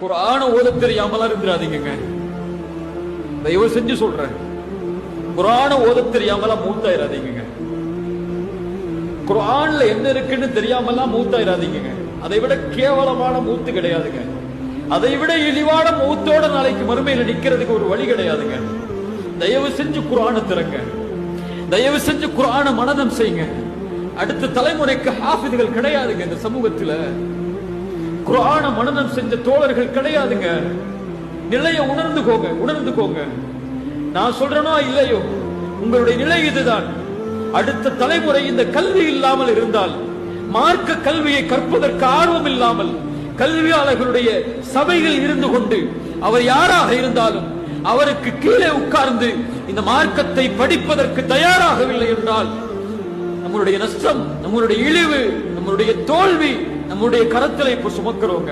குரான ஓத தெரியாமலாம் இருந்துடாதீங்க தயவு செஞ்சு சொல்றேன். குரான ஓத தெரியாமலாம் மூத்தாயிராதீங்க குரான்ல என்ன இருக்குன்னு தெரியாமலாம் மூத்தாயிராதீங்க அதை விட கேவலமான மூத்து கிடையாதுங்க. அதை விட இழிவான மூத்தோட நாளைக்கு மறுமையில நிக்கிறதுக்கு ஒரு வழி கிடையாதுங்க. தயவு செஞ்சு குரானை திறங்க. தயவு செஞ்சு குரான மனதம் செய்யுங்க அடுத்த தலைமுறைக்கு ஹாஃபிதுகள் கிடையாதுங்க இந்த சமூகத்துல. குரான மனதம் செஞ்ச தோழர்கள் கிடையாதுங்க. நிலையை உணர்ந்துக்கோங்க உணர்ந்துக்கோங்க. நான் சொல்றேனோ இல்லையோ உங்களுடைய நிலை இதுதான். அடுத்த தலைமுறை இந்த கல்வி இல்லாமல் இருந்தால் மார்க்க கல்வியை கற்பதற்கு ஆர்வம் இல்லாமல் கல்வியாளர்களுடைய சபையில் இருந்து கொண்டு அவர் யாராக இருந்தாலும் அவருக்கு கீழே உட்கார்ந்து இந்த மார்க்கத்தை படிப்பதற்கு தயாராகவில்லை என்றால் நம்மளுடைய நஷ்டம் நம்மளுடைய இழிவு நம்மளுடைய தோல்வி நம்முடைய கரத்தில் இப்ப சுமக்கிறோங்க.